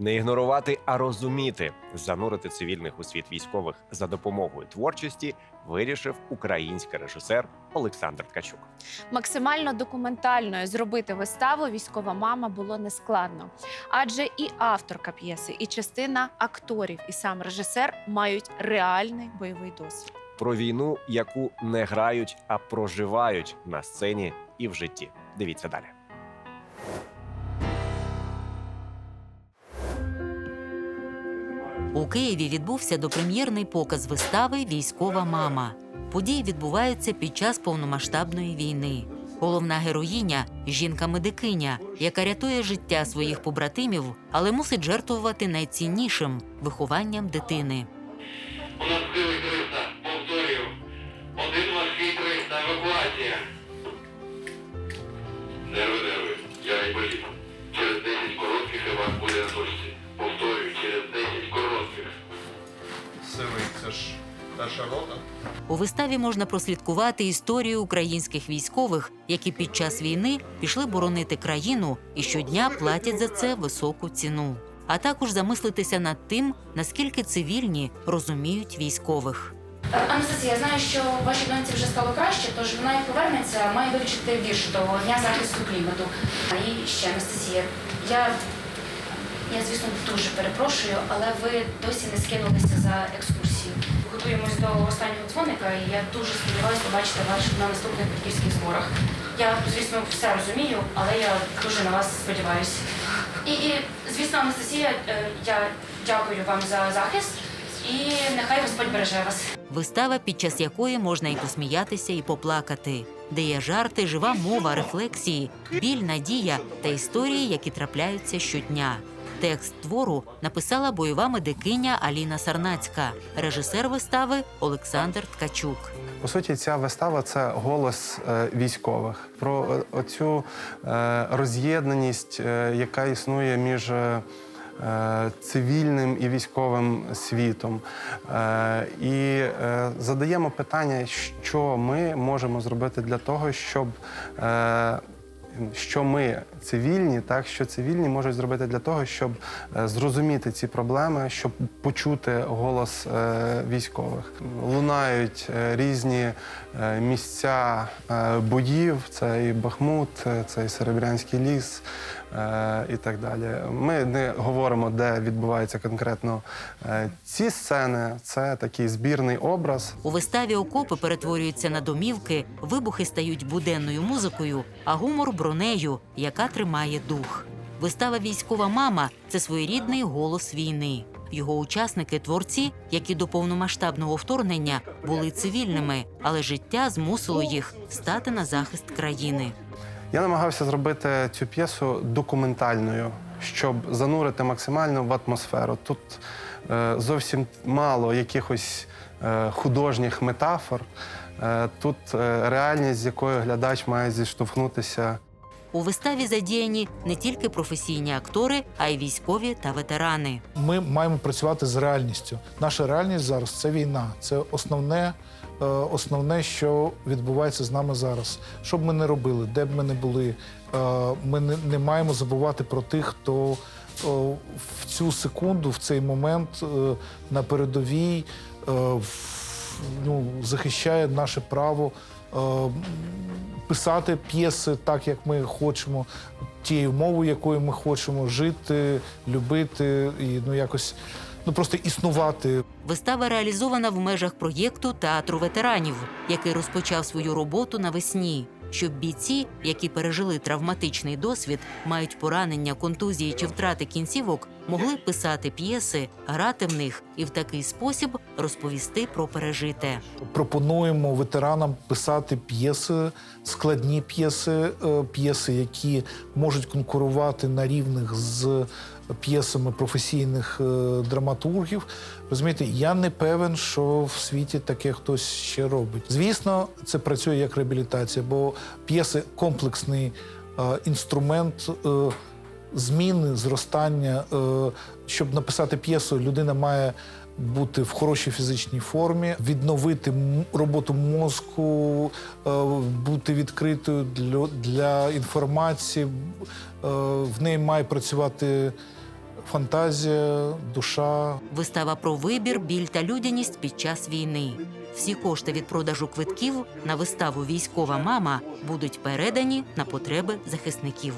Не ігнорувати, а розуміти, занурити цивільних у світ військових за допомогою творчості вирішив український режисер Олександр Ткачук. Максимально документальною зробити виставу військова мама було нескладно, адже і авторка п'єси, і частина акторів, і сам режисер мають реальний бойовий досвід. Про війну, яку не грають, а проживають на сцені і в житті. Дивіться далі. У Києві відбувся допрем'єрний показ вистави Військова мама. Події відбуваються під час повномасштабної війни. Головна героїня жінка-медикиня, яка рятує життя своїх побратимів, але мусить жертвувати найціннішим вихованням дитини. У нас сили 300. Повторюю. Один важкий 300. Евакуація. Нерви, нерви. Я не болів. Перша рота. У виставі можна прослідкувати історію українських військових, які під час війни пішли боронити країну і щодня платять за це високу ціну. А також замислитися над тим, наскільки цивільні розуміють військових. Анастасія, я знаю, що вашій доньці вже стало краще, тож вона як повернеться, має вивчити вірш до Дня захисту клімату. І ще Анастасія, я, я звісно дуже перепрошую, але ви досі не скинулися за екскурсію. Готуємось до останнього дзвоника, і я дуже сподіваюся побачити вас на наступних батьківських зборах. Я, звісно, все розумію, але я дуже на вас сподіваюся. І, і звісно, Анастасія, е, я дякую вам за захист, і нехай Господь береже вас. Вистава, під час якої можна і посміятися, і поплакати, де є жарти, жива мова, рефлексії, біль, надія та історії, які трапляються щодня. Текст твору написала бойова медикиня Аліна Сарнацька, режисер вистави Олександр Ткачук. По суті, ця вистава це голос е, військових про е, оцю е, роз'єднаність, яка існує між. Цивільним і військовим світом, і задаємо питання, що ми можемо зробити для того, щоб що ми цивільні, так що цивільні можуть зробити для того, щоб е, зрозуміти ці проблеми, щоб почути голос е, військових. Лунають е, різні місця боїв. Це і Бахмут, це і Серебрянський ліс. Е, І так далі. Ми не говоримо, де відбуваються конкретно е, ці сцени. Це такий збірний образ. У виставі окопи перетворюються на домівки, вибухи стають буденною музикою, а гумор бронею, яка тримає дух. Вистава Військова мама це своєрідний голос війни. Його учасники творці, які до повномасштабного вторгнення були цивільними, але життя змусило їх стати на захист країни. Я намагався зробити цю п'єсу документальною, щоб занурити максимально в атмосферу. Тут е, зовсім мало якихось е, художніх метафор. Е, тут е, реальність, з якою глядач має зіштовхнутися. У виставі задіяні не тільки професійні актори, а й військові та ветерани. Ми маємо працювати з реальністю. Наша реальність зараз це війна. Це основне, основне, що відбувається з нами зараз. Що б ми не робили, де б ми не були, е, ми не, маємо забувати про тих, хто е, в цю секунду, в цей момент е, на передовій е, ну, захищає наше право. е, Писати п'єси так, як ми хочемо, тією мовою, якою ми хочемо жити, любити і ну якось ну просто існувати. Вистава реалізована в межах проєкту театру ветеранів, який розпочав свою роботу навесні. Щоб бійці, які пережили травматичний досвід, мають поранення, контузії чи втрати кінцівок, могли писати п'єси, грати в них і в такий спосіб розповісти про пережите. Пропонуємо ветеранам писати п'єси, складні п'єси, е, п'єси, які можуть конкурувати на рівних з п'єсами професійних е, драматургів. Розумієте, я не певен, що в світі таке хтось ще робить. Звісно, це працює як реабілітація, бо п'єси комплексний е, інструмент. Зміни, зростання, Е, щоб написати п'єсу, людина має бути в хорошій фізичній формі, відновити роботу мозку, е, бути відкритою для, для інформації. Е, В неї має працювати фантазія, душа, Вистава про вибір, біль та людяність під час війни. Всі кошти від продажу квитків на виставу Військова мама будуть передані на потреби захисників.